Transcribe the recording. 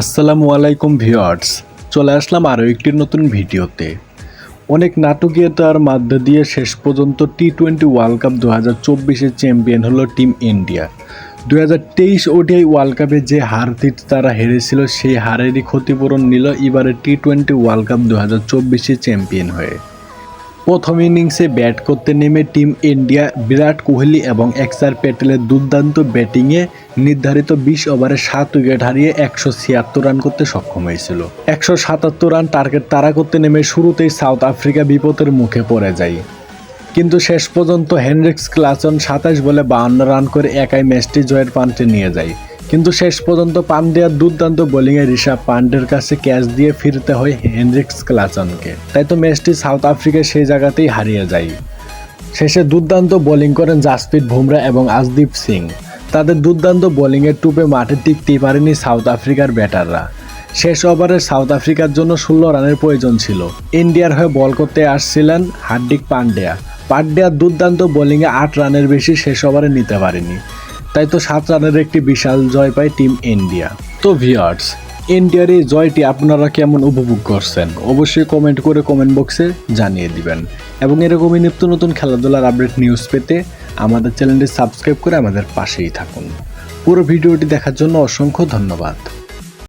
আসসালামু আলাইকুম ভিউয়ার্স, চলে আসলাম আরও একটি নতুন ভিডিওতে। অনেক নাটকীয়তার মধ্য দিয়ে শেষ পর্যন্ত টি টোয়েন্টি ওয়ার্ল্ড কাপ দু হাজার চব্বিশের চ্যাম্পিয়ন হলো টিম ইন্ডিয়া। দু হাজার তেইশ ওডিআই ওয়ার্ল্ড কাপে যে হার জিত তারা হেরেছিল, সেই হারেরই ক্ষতিপূরণ নিল এবারে টি টোয়েন্টি ওয়ার্ল্ড কাপ দু হাজার চব্বিশে চ্যাম্পিয়ন হয়ে। প্রথম ইনিংসে ব্যাট করতে নেমে টিম ইন্ডিয়া, বিরাট কোহলি এবং এক্সার প্যাটেলের দুর্দান্ত ব্যাটিংয়ে নির্ধারিত বিশ ওভারে সাত উইকেট হারিয়ে একশো ছিয়াত্তর রান করতে সক্ষম হয়েছিল। একশো সাতাত্তর রান টার্গেট তারা করতে নেমে শুরুতেই সাউথ আফ্রিকা বিপদের মুখে পড়ে যায়। কিন্তু শেষ পর্যন্ত হেনরিক্স ক্লাসন সাতাশ বলে বাহান্ন রান করে একাই ম্যাচটি জয়ের পান্তে নিয়ে যায়। কিন্তু শেষ পর্যন্ত পান্ডিয়ার দুর্দান্ত বোলিংয়ে ঋষভ পান্ডের কাছে ক্যাচ দিয়ে ফিরতে হয় হেনরিক্স ক্লাচনকে। তাই তো ম্যাচটি সাউথ আফ্রিকা সেই জায়গাতেই হারিয়ে যায়। শেষে দুর্দান্ত বোলিং করেন জাসপ্রীত বুমরা এবং আজদীপ সিং। তাদের দুর্দান্ত বোলিংয়ের টুপে মাঠে টিকতেই পারেনি সাউথ আফ্রিকার ব্যাটাররা। শেষ ওভারে সাউথ আফ্রিকার জন্য ষোলো রানের প্রয়োজন ছিল। ইন্ডিয়ার হয়ে বল করতে আসছিলেন হার্দিক পান্ডিয়া। পান্ডিয়ার দুর্দান্ত বোলিংয়ে আট রানের বেশি শেষ ওভারে নিতে পারেনি। তাই তো সাত রানের একটি বিশাল জয় পায় টিম ইন্ডিয়া। তো ভিয়ার্স ইন্ডিয়ার এই জয়টি আপনারা কেমন উপভোগ করছেন? অবশ্যই কমেন্ট করে কমেন্ট বক্সে জানিয়ে দিবেন। এবং এরকমই নিত্য নতুন খেলাধুলার আপডেট নিউজ পেতে আমাদের চ্যানেলটি সাবস্ক্রাইব করে আমাদের পাশেই থাকুন। পুরো ভিডিওটি দেখার জন্য অসংখ্য ধন্যবাদ।